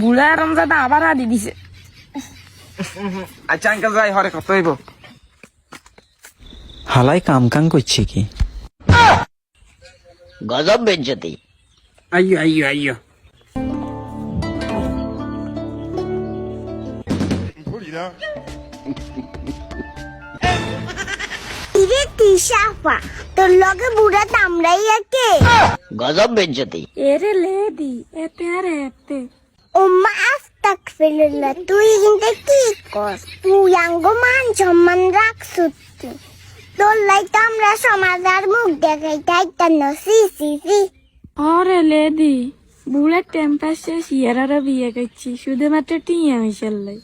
বুড়া রমজাদা আবার আদি দিছে। আচ্ছা আঙ্কেল যাই হরে কত হইব। হালাই কাম কাম করছে কি? গজব বেজ্জতি আইয়ো আইয়ো আইয়ো তিশাফা তোর লগে বুড়া তামড়াই একে। গজব বেজ্জতি এরে লেদি এতে আর এতে। ও মাফ তাক ফেললা তুই কিন্তু কি কর? তুই আঙ্গ মান সম্মান রাখছুতি তোর লাই তো আমরা সমাজের মুখ দেখাই তাইতাম না? সি সি সি। আরে লেদি বুড়ার টেম্পার শেষ ইয়ারারা বিয়ে করছি শুধুমাত্র টিয়া মিশাল্লাই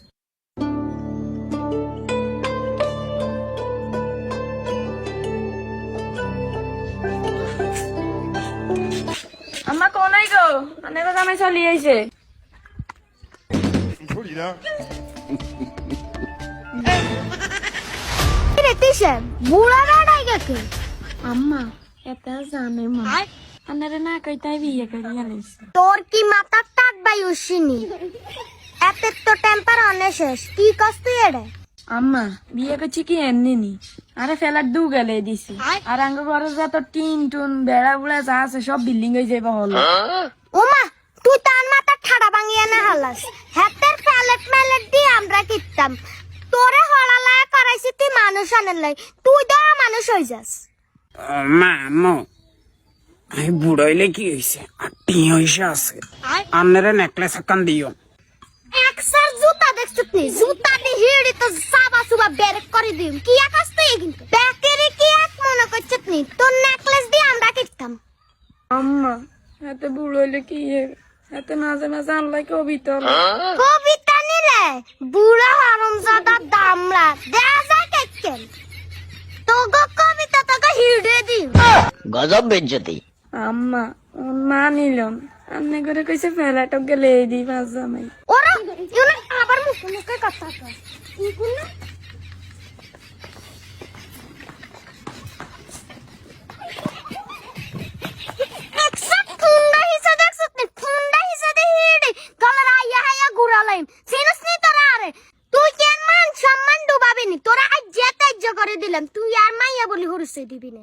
আম্মা কোনাই গো? অনেক জামাই চলি আইছে। বুড়া রাড়াই গেছে। আম্মা এটা জানে মা। আনারে না কইতাই বিয়ে করি আনিস তোর কি মাথার টাট বাই উসিনি? এতে তো টেম্পার অনেক শেষ। কি তুই এড়ে? আম্মা বিয়ে করছি কি এমনি নি? আরে ফেলার দু গেলে দিছি। আর আঙ্গ ঘরে যত টিন টুন বেড়া বুড়া যা আছে সব বিল্ডিং হয়ে যাবে হল। ওমা তুই তার মাথা ঠাড়া ভাঙিয়ে না হালাস। হাতের প্যালেট ম্যালেট দিয়ে আমরা কিনতাম তোরে হড়ালায় করাইছি তুই মানুষ আনের লাই। তুই তো মানুষ হয়ে যাস। মা আম্মু আমি বুড়াইলে কি হয়েছে আর টি হয়েছে আছে। আন্নারে নেকলেস একান দিও। একসার জুতা দেখছিস নি জুতা দি হিড়ি তো বেরেক করে দিম। কি আকাশ তুই কিন্তু ব্যাকেরি কি এক মনে করছিস নি তোর নেকলেস দিয়ে আমরা কিনতাম। আম্মা এতে বুড়ো হইলে কি এতে মাঝে মাঝে আনলাই কবিতা কবিতা নিলে বুড়া হারামজাদা দামড়া। দেয়া যায় কেকেন তোগো কবিতা তোকে হিড়ে দিম। গজব বেজ্জতি। আম্মা ওর মা নিলাম। আন্নে করে কইছে ফেলাটা গেলে দি পাঁচ জামাই ওরা ইউনে আবার মুখে মুখে কথা কয়। গুড়ালাইম সিনস নি তোরা আরে? তুই কেন মান সম্মান ডুবাবি নি তোরা আজ যেতে করে দিলাম, তুই আর মাইয়া বলি হরসে দিবি না।